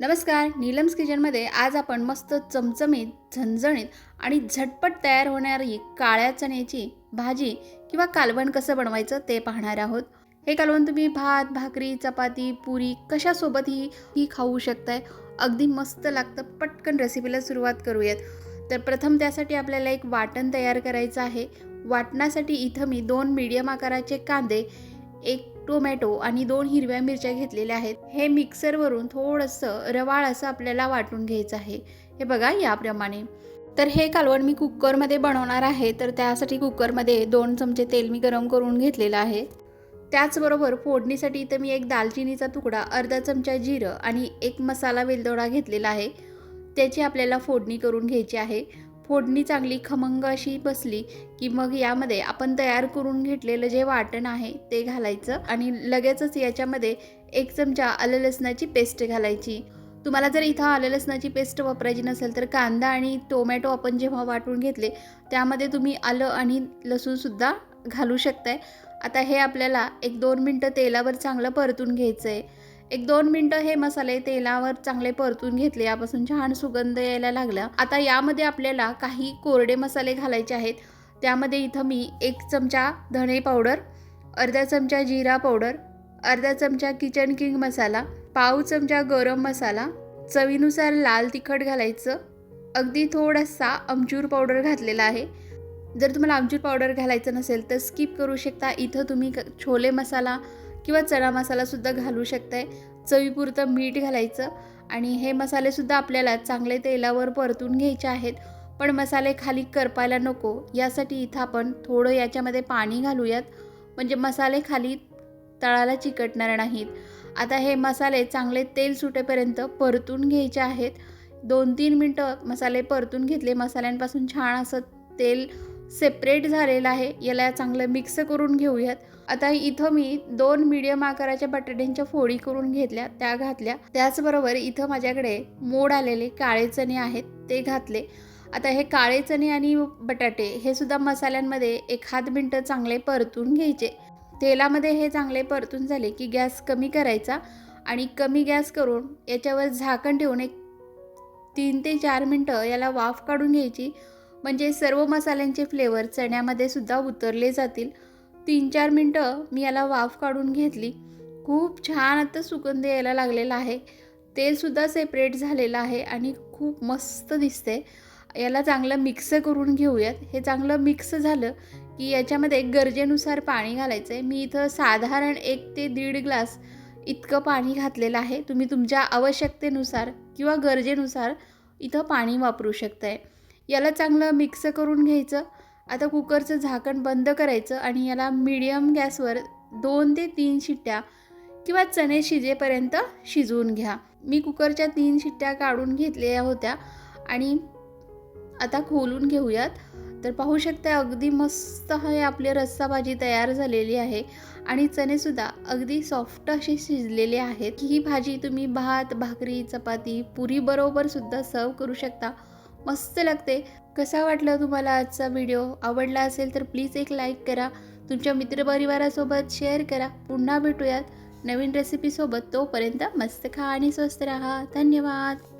नमस्कार नीलम्स किचनमध्ये आज आपण मस्त चमचमीत झणझणीत आणि झटपट तयार होणारी काळ्या चण्याची भाजी किंवा कालवण कसं बनवायचं ते पाहणार आहोत. हे कालवण तुम्ही भात भाकरी चपाती पुरी कशासोबतही ही खाऊ शकताय. अगदी मस्त लागतं पटकन रेसिपीला सुरुवात करूयात. तर प्रथम त्यासाठी आपल्याला एक वाटण तयार करायचं आहे. वाटणासाठी इथं मी दोन मीडियम आकाराचे कांदे एक टोमॅटो आणि दोन हिरव्या मिरच्या घेतलेल्या आहेत. हे मिक्सरवरून थोडंसं रवाळ असं आपल्याला वाटून घ्यायचं आहे. हे बघा याप्रमाणे. तर हे कालवण मी कुकरमध्ये बनवणार आहे. तर त्यासाठी कुकरमध्ये दोन चमचे तेल मी गरम करून घेतलेलं आहे. त्याचबरोबर फोडणीसाठी इथं मी एक दालचिनीचा तुकडा अर्धा चमचा जिरं आणि एक मसाला वेलदोडा घेतलेला आहे. त्याची आपल्याला फोडणी करून घ्यायची आहे. फोडणी चांगली खमंग अशी बसली की मग यामध्ये आपण तयार करून घेतलेलं जे वाटण आहे ते घालायचं आणि लगेचच याच्यामध्ये एक चमचा आलं लसणाची पेस्ट घालायची. तुम्हाला जर इथं आलं लसणाची पेस्ट वापरायची नसेल तर कांदा आणि टोमॅटो आपण जेव्हा वाटून घेतले त्यामध्ये तुम्ही आलं आणि लसूणसुद्धा घालू शकताय. आता हे आपल्याला एक दोन मिनटं तेलावर चांगलं परतून घ्यायचं आहे एक दोन मिनटं हे मसाले तेलावर चांगले परतून घेतले यापासून छान सुगंध यायला लागला. आता यामध्ये आपल्याला काही कोरडे मसाले घालायचे आहेत. त्यामध्ये इथं मी एक चमचा धणे पावडर अर्धा चमचा जिरा पावडर अर्धा चमचा किचन किंग मसाला पाव चमचा गरम मसाला चवीनुसार लाल तिखट घालायचं अगदी थोडासा आमचूर पावडर घातलेला आहे. जर तुम्हाला आमचूर पावडर घालायचं नसेल तर स्किप करू शकता. इथं तुम्ही क- छोले मसाला किंवा चणा मसालासुद्धा घालू शकताय. चवीपुरतं मीठ घालायचं आणि हे मसालेसुद्धा आपल्याला चांगले तेलावर परतून घ्यायचे आहेत. पण मसाले खाली करपायला नको. यासाठी इथं आपण थोडं याच्यामध्ये पाणी घालूयात. म्हणजे मसाले खाली तळाला चिकटणार नाहीत. आता हे मसाले चांगले तेल सुटेपर्यंत परतून घ्यायचे आहेत. दोन तीन मिनटं मसाले परतून घेतले. मसाल्यांपासून छान असं तेल सेपरेट झालेलं आहे. याला चांगलं मिक्स करून घेऊयात. आता इथं मी दोन मीडियम आकाराच्या बटाट्यांच्या फोडी करून घेतल्या त्या घातल्या. त्याचबरोबर इथं माझ्याकडे मोड आलेले काळे चणे आहेत ते घातले. आता हे काळे चणे आणि बटाटे हे सुद्धा मसाल्यांमध्ये एखाद मिनटं चांगले परतून घ्यायचे. तेलामध्ये हे चांगले परतून झाले की गॅस कमी करायचा आणि कमी गॅस करून याच्यावर झाकण ठेवून एक तीन ते चार मिनटं याला वाफ काढून घ्यायची. म्हणजे सर्व मसाल्यांचे फ्लेवर चण्यामध्ये सुद्धा उतरले जातील. तीन चार मिनटं मी याला वाफ काढून घेतली. खूप छान आता सुगंध यायला लागलेला आहे. तेलसुद्धा सेपरेट झालेलं आहे आणि खूप मस्त दिसते. याला चांगलं मिक्स करून घेऊयात. हे चांगलं मिक्स झालं की याच्यामध्ये गरजेनुसार पाणी घालायचं आहे मी इथं साधारण एक ते दीड ग्लास इतकं पाणी घातलेलं आहे. तुम्ही तुमच्या आवश्यकतेनुसार किंवा गरजेनुसार इथं पाणी वापरू शकताय. याला चांगलं मिक्स करून घ्यायचं. आता कुकरचं झाकण बंद करायचं आणि याला मीडियम गॅसवर दोन ते तीन शिट्ट्या किंवा चणे शिजेपर्यंत शिजवून घ्या. मी कुकरच्या तीन शिट्ट्या काढून घेतलेल्या होत्या आणि आता खोलून घेऊयात. तर पाहू शकता अगदी मस्त हे आपली रस्सा भाजी तयार झालेली आहे आणि चणेसुद्धा अगदी सॉफ्ट असे शिजलेले आहेत. ही भाजी तुम्ही भात भाकरी चपाती पुरी बरोबर सुद्धा सर्व करू शकता. मस्त लागते. कसा वाटला तुम्हाला आजचा व्हिडिओ आवडला असेल तर प्लीज एक लाईक करा. तुमच्या मित्रपरिवारासोबत शेअर करा. पुन्हा भेटूयात नवीन रेसिपीसोबत तोपर्यंत मस्त खा आणि स्वस्त राहा. धन्यवाद.